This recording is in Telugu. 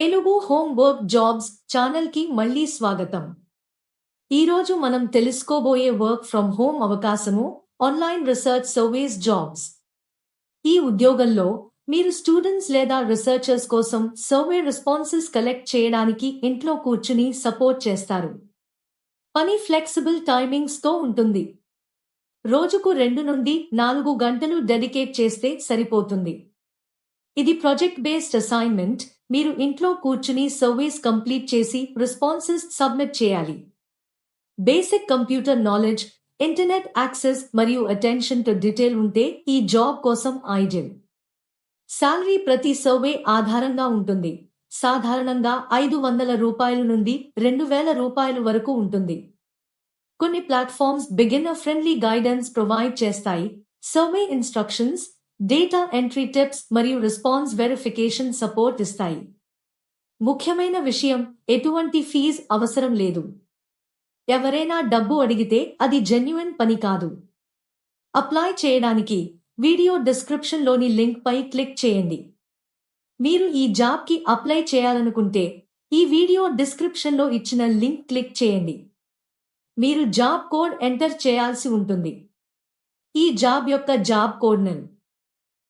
తెలుగు హోమ్ వర్క్ జాబ్స్ ఛానల్కి మళ్ళీ స్వాగతం. ఈరోజు మనం తెలుసుకోబోయే వర్క్ ఫ్రమ్ హోమ్ అవకాశము ఆన్లైన్ రీసెర్చ్ సర్వీస్ జాబ్స్. ఈ ఉద్యోగంలో మీరు స్టూడెంట్స్ లేదా రీసెర్చర్స్ కోసం సర్వే రెస్పాన్సెస్ కలెక్ట్ చేయడానికి ఇంట్లో కూర్చుని సపోర్ట్ చేస్తారు. పని ఫ్లెక్సిబుల్ టైమింగ్స్తో ఉంటుంది. రోజుకు రెండు నుండి నాలుగు గంటలు డెడికేట్ చేస్తే సరిపోతుంది. ఇది ప్రాజెక్ట్ బేస్డ్ అసైన్మెంట్ మీరు ఇంట్లో కూర్చుని సర్వేస్ కంప్లీట్ చేసి రెస్పాన్సెస్ సబ్మిట్ చేయాలి. Basic computer knowledge internet access మరియు అటెన్షన్ టు డీటెయిల్ ఉంటే ఈ జాబ్ కోసం ఐడియల్. శాలరీ ప్రతి సర్వే ఆధారంగా ఉంటుంది. సాధారణంగా ఐదు వందల రూపాయల నుండి రెండు వేల రూపాయల వరకు ఉంటుంది. కొన్ని platforms beginner friendly guidance provide చేస్తాయి. Survey instructions data entry tips మరియు రెస్పాన్స్ వెరిఫికేషన్ సపోర్ట్ ఇస్తాయి. ముఖ్యమైన విషయం ఎటువంటి ఫీజ్ అవసరం లేదు. ఎవరైనా డబ్బు అడిగితే అది జెన్యున్ పని కాదు. అప్లై చేయడానికి వీడియో డిస్క్రిప్షన్లోని లింక్పై క్లిక్ చేయండి. మీరు ఈ జాబ్కి అప్లై చేయాలనుకుంటే ఈ వీడియో డిస్క్రిప్షన్లో ఇచ్చిన లింక్ క్లిక్ చేయండి. మీరు జాబ్ కోడ్ ఎంటర్ చేయాల్సి ఉంటుంది. ఈ జాబ్ యొక్క జాబ్ కోడ్ నన్